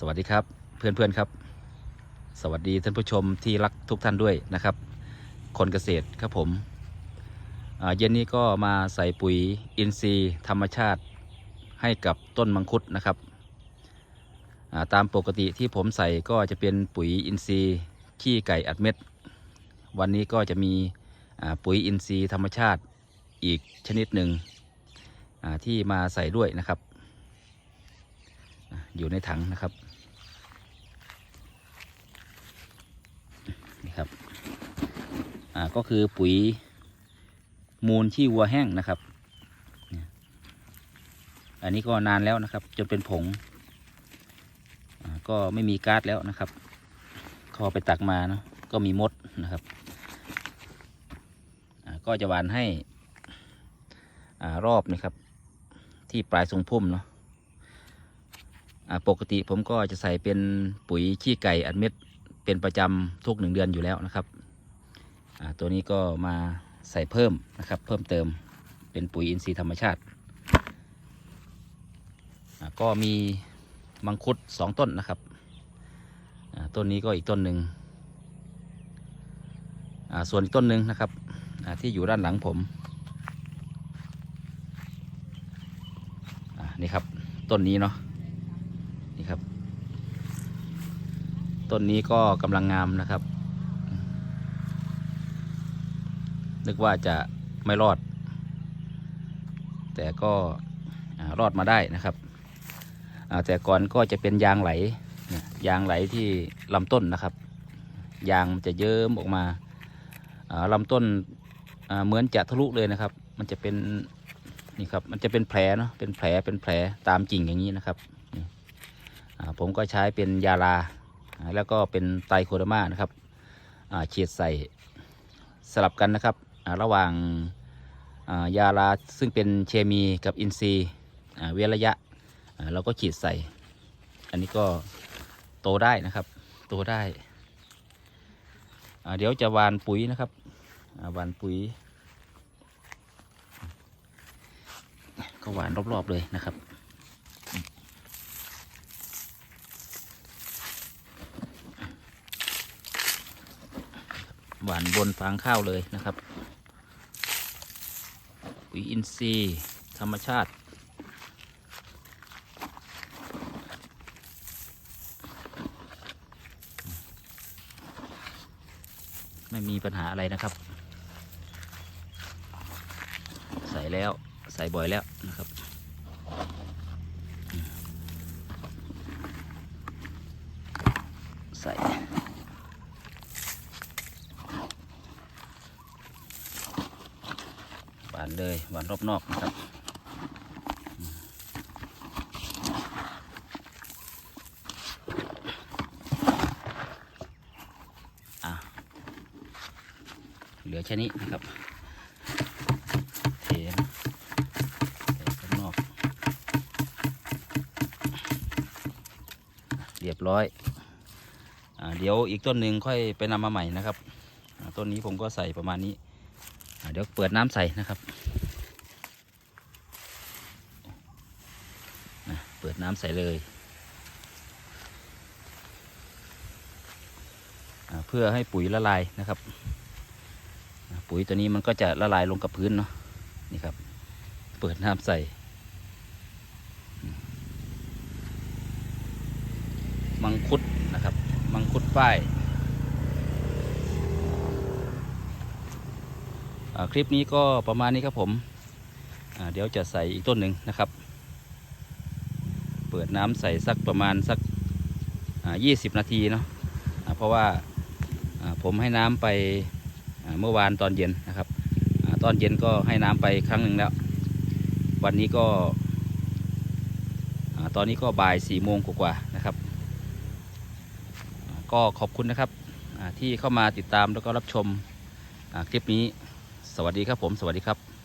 สวัสดีครับเพื่อนๆครับ สวัสดีท่านผู้ชมที่รักทุกท่านด้วยนะครับ คนเกษตรครับผมเย็นนี้ก็มาใส่ปุ๋ยอินทรีย์ธรรมชาติให้กับต้นมังคุดนะครับาตามปกติที่ผมใส่ก็จะเป็นปุ๋ยอินทรีย์ขี้ไก่อัดเม็ด วันนี้ก็จะมีปุ๋ยอินทรีย์ธรรมชาติอีกชนิดหนึ่งที่มาใส่ด้วยนะครับ อยู่ในถังนะครับ นี่ครับ อ่าก็คือปุ๋ยมูลที่วัวแห้งนะครับ อันนี้ก็นานแล้วนะครับ จนเป็นผง ก็ไม่มีก๊าซแล้วนะครับเขาเอไปตักมาเนาะก็มีมดนะครับ ก็จะหวานให้อรอบนี่ครับ ที่ปลายทรงพุ่มเนาะปกติผมก็จะใส่เป็นปุ๋ยขี้ไก่อัดเม็ดเป็นประจำทุกหนึ่งเดือนอยู่แล้วนะครับ ตัวนี้ก็มาใส่เพิ่มนะครับ เพิ่มเติมเป็นปุ๋ยอินทรีย์ธรรมชาติ ก็มีมังคุดสองต้นนะครับ ต้นนี้ก็อีกต้นหนึ่งส่วนอีกต้นหนึ่งนะครับที่อยู่ด้านหลังผมนี่ครับต้นนี้เนาะนี่ครับ ต้นนี้ก็กำลังงามนะครับ นึกว่าจะไม่รอด แต่ก็อรอดมาได้นะครับ แต่ก่อนก็จะเป็นยางไหล ยางไหลที่ลำต้นนะครับ ยางมันจะเยิ้มออกมาลำต้นเหมือนจะทะลุเลยนะครับ มันจะเป็นนี่ครับ มันจะเป็นแผลเนาะ เป็นแผล เป็นแผลตามกิ่งอย่างนี้นะครับ ผมก็ใช้เป็นยาลา แล้วก็เป็นไตรโคดอร์มานะครับอ่าฉีดใส่สลับกันนะครับ ระหว่างยาลาซึ่งเป็นเคมีกับอินทรีย์เว้นระยะเราก็ฉีดใส่ อันนี้ก็โตได้นะครับ โตได้เดี๋ยวจะวานปุ๋ยนะครับวานปุ๋ย ก็หวานรอบๆเลยนะครับหวานบนฟางข้าวเลยนะครับ ยอินทรีย์ ธรรมชาติ ไม่มีปัญหาอะไรนะครับ ใส่แล้วใส่บ่อยแล้วนะครับใส่ หวานเลยหวานรอบนอกนะครับเหลือแค่นี้นะครับเทนะข้างนอก เรียบร้อยอเดี๋ยวอีกต้นหนึ่งค่อยไปนำมาใหม่นะครับ ต้นนี้ผมก็ใส่ประมาณนี้ เดี๋ยวเปิดน้ำใส่นะครับเปิดน้ำใส่เลยเพื่อให้ปุ๋ยละลายนะครับ ปุ๋ยตัวนี้มันก็จะละลายลงกับพื้นเนาะนี่ครับ เปิดน้ำใส่ มังคุดนะครับ มังคุดป้าย อ่า คลิปนี้ก็ประมาณนี้ครับผมเดี๋ยวจะใส่อีกต้นหนึ่งนะครับ เปิดน้ำใส่สักประมาณสักยี่สิบนาทีเนาะเพราะว่าผมให้น้ำไปเมื่อวานตอนเย็นนะครับอตอนเย็นก็ให้น้ำไปครั้งหนึ่งแล้ว วันนี้ก็ตอนนี้ก็บ่ายสี่โมงกว่าๆนะครับ ก็ขอบคุณนะครับที่เข้ามาติดตามแล้วก็รับชมคลิปนี้ วัสดีครับผม สวัสดีครับ